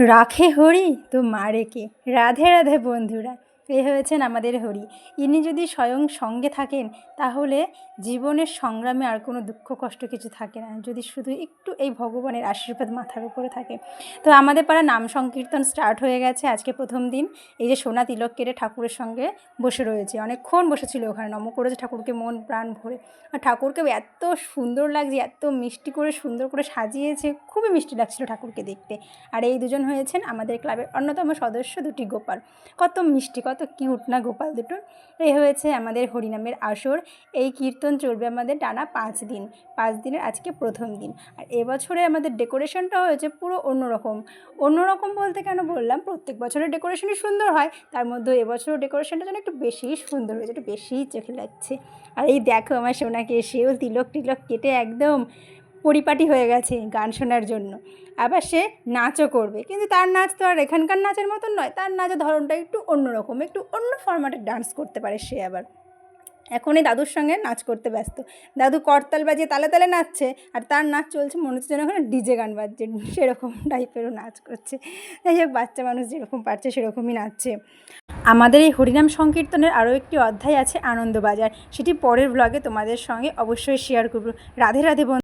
রাখে হরি তো মারে কে? রাধে রাধে বন্ধুরা। এ হয়েছেন আমাদের হরি। ইনি যদি স্বয়ং সঙ্গে থাকেন, তাহলে জীবনের সংগ্রামে আর কোনো দুঃখ, কষ্ট কিছু থাকে না। যদি শুধু একটু এই ভগবানের আশীর্বাদ মাথার উপরে থাকে। তো আমাদের পাড়া নাম সংকীর্তন স্টার্ট হয়ে গেছে আজকে প্রথম দিন। এই যে সোনা তিলক কেটে ঠাকুরের সঙ্গে বসে রয়েছে। অনেকক্ষণ বসেছিল ওখানে। নম করেছে ঠাকুরকে মন প্রাণ ভরে। আর ঠাকুরকে এত সুন্দর লাগছে, এত মিষ্টি করে, সুন্দর করে সাজিয়েছে। খুবই মিষ্টি লাগছিল ঠাকুরকে দেখতে। আর এই দুজন হয়েছেন আমাদের ক্লাবের অন্যতম সদস্য দুটি গোপাল। কত মিষ্টি, কত কিউট না গোপাল দুটো এই হয়েছে আমাদের হরিনামের আসর। এই কীর্তন চলবে আমাদের টানা পাঁচ দিন। পাঁচ দিনের আজকে প্রথম দিন। আর এবছরে আমাদের ডেকোরেশনটা হয়েছে পুরো অন্যরকম। অন্যরকম বলতে কেন বললাম? প্রত্যেক বছরের ডেকোরেশনই সুন্দর হয়। তার মধ্যে এবছর ডেকোরেশনটা যেন একটু বেশিই সুন্দর হয়েছে, একটু বেশিই চোখে লাগছে। আর এই দেখো আমার সোনাকে, সেও তিলক টিলক কেটে একদম পরিপাটি হয়ে গেছে গান শোনার জন্য। আবার সে নাচও করবে। কিন্তু তার নাচ তো আর এখানকার নাচের মতন নয়। তার নাচের ধরনটা একটু অন্যরকম, একটু অন্য ফরম্যাটের ডান্স করতে পারে সে আবার। এখন এই দাদুর সঙ্গে নাচ করতে ব্যস্ত। দাদু করতাল বাজিয়ে তালে তালে নাচছে আর তার নাচ চলছে মনে হচ্ছে যেন ওখানে ডিজে গান বাজছে, সেরকম টাইপেরও নাচ করছে। যাই হোক, বাচ্চা মানুষ যেরকম পারছে সেরকমই নাচছে। আমাদের এই হরিনাম সংকীর্তনের আরও একটি অধ্যায় আছে আনন্দবাজার সেটি পরের ব্লগে তোমাদের সঙ্গে অবশ্যই শেয়ার করব। রাধে রাধে বন্ধু।